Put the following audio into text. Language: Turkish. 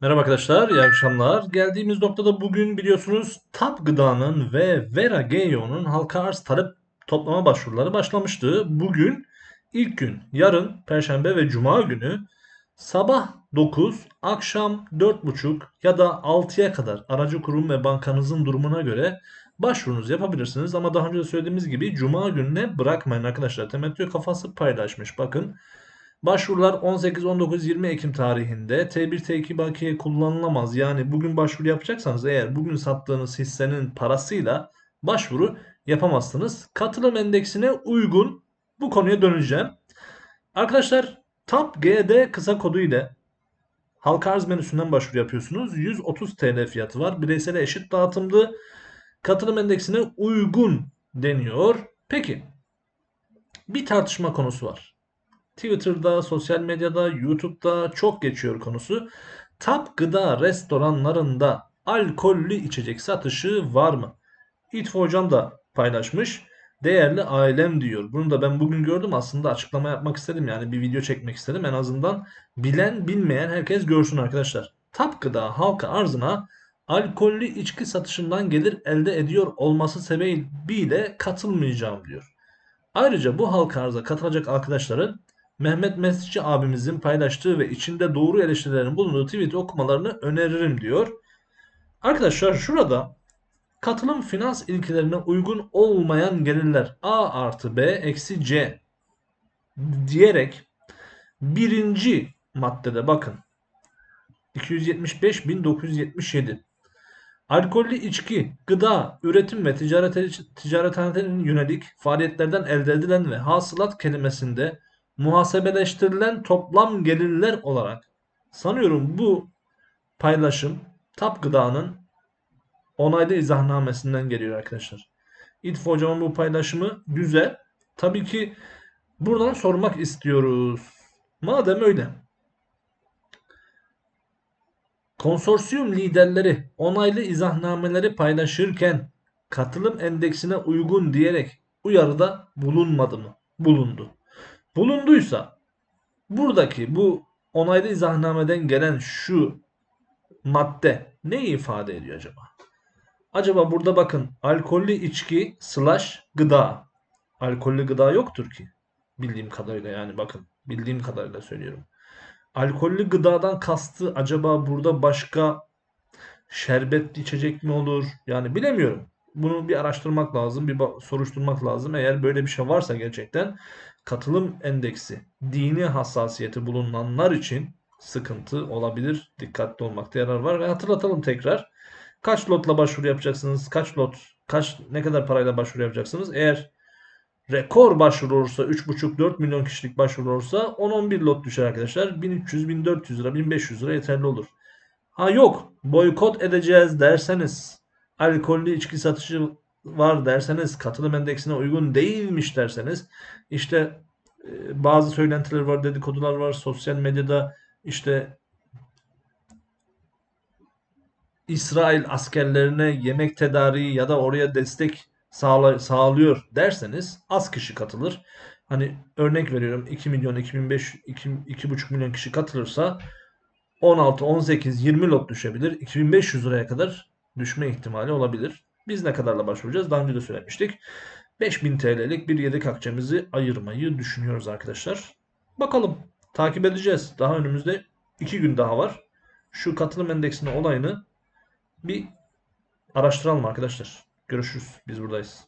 Merhaba arkadaşlar, iyi akşamlar. Geldiğimiz noktada bugün biliyorsunuz TAP Gıda'nın ve Vera Geo'nun halka arz talep toplama başvuruları başlamıştı. Bugün ilk gün, yarın Perşembe ve Cuma günü sabah 9, akşam 4.30 ya da 6'ya kadar aracı kurum ve bankanızın durumuna göre başvurunuzu yapabilirsiniz. Ama daha önce söylediğimiz gibi Cuma gününe bırakmayın arkadaşlar. Temettü kafası paylaşmış. Bakın Başvurular 18, 19, 20 Ekim tarihinde T1, T2 bakiye kullanılamaz. Yani bugün başvuru yapacaksanız eğer bugün sattığınız hissenin parasıyla başvuru yapamazsınız. Katılım endeksine uygun bu konuya döneceğim. Arkadaşlar TAP GD kısa kodu ile halka arz menüsünden başvuru yapıyorsunuz. 130 TL fiyatı var. Bireysel eşit dağıtımlı katılım endeksine uygun deniyor. Peki bir tartışma konusu var. Twitter'da, sosyal medyada, YouTube'da çok geçiyor konusu. Tap gıda restoranlarında alkollü içecek satışı var mı? İtfo hocam da paylaşmış. Değerli ailem diyor. Bunu da ben bugün gördüm. Aslında açıklama yapmak istedim. Yani bir video çekmek istedim. En azından bilen bilmeyen herkes görsün arkadaşlar. Tap gıda halka arzına alkollü içki satışından gelir elde ediyor olması sebebiyle katılmayacağım diyor. Ayrıca bu halka arza katılacak arkadaşların Mehmet Mesutçu abimizin paylaştığı ve içinde doğru eleştirilerin bulunduğu tweet okumalarını öneririm diyor. Arkadaşlar şurada katılım finans ilkelerine uygun olmayan gelirler A artı B eksi C diyerek birinci maddede bakın 275.977 Alkollü içki, gıda, üretim ve ticaret ticarethanelerine yönelik faaliyetlerden elde edilen ve hasılat kelimesinde muhasebeleştirilen toplam gelirler olarak sanıyorum bu paylaşım TAP Gıda'nın onaylı izahnamesinden geliyor arkadaşlar. İtfo hocamın bu paylaşımı güzel. Tabii ki buradan sormak istiyoruz. Madem öyle konsorsiyum liderleri onaylı izahnameleri paylaşırken katılım endeksine uygun diyerek uyarıda bulunmadı mı? Bulundu bulunduysa buradaki bu onaylı izahnameden gelen şu madde ne ifade ediyor acaba? Acaba burada bakın alkollü içki slash gıda. Alkollü gıda yoktur ki. Bildiğim kadarıyla yani bakın bildiğim kadarıyla söylüyorum. Alkollü gıdadan kastı acaba burada başka şerbetli içecek mi olur? Yani bilemiyorum. Bunu bir araştırmak lazım, bir soruşturmak lazım. Eğer böyle bir şey varsa gerçekten katılım endeksi dini hassasiyeti bulunanlar için sıkıntı olabilir. Dikkatli olmakta yarar var ve hatırlatalım tekrar. Kaç lotla başvuru yapacaksınız? Kaç lot, kaç ne kadar parayla başvuru yapacaksınız? Eğer rekor başvuru olursa 3,5-4 milyon kişilik başvuru olursa 10-11 lot düşer arkadaşlar. 1300-1400 lira, 1500 lira yeterli olur. Ha yok boykot edeceğiz derseniz alkollü içki satışı var derseniz, katılım endeksine uygun değilmiş derseniz, işte e, bazı söylentiler var, dedikodular var, sosyal medyada işte İsrail askerlerine yemek tedariği ya da oraya destek sağla, sağlıyor derseniz az kişi katılır. Hani örnek veriyorum 2 milyon 2005 2, 2,5 milyon kişi katılırsa 16, 18, 20 lot düşebilir. 2500 liraya kadar düşme ihtimali olabilir. Biz ne kadarla başvuracağız? Daha önce de söylemiştik. 5000 TL'lik bir yedek akçemizi ayırmayı düşünüyoruz arkadaşlar. Bakalım. Takip edeceğiz. Daha önümüzde 2 gün daha var. Şu katılım endeksinin olayını bir araştıralım arkadaşlar. Görüşürüz. Biz buradayız.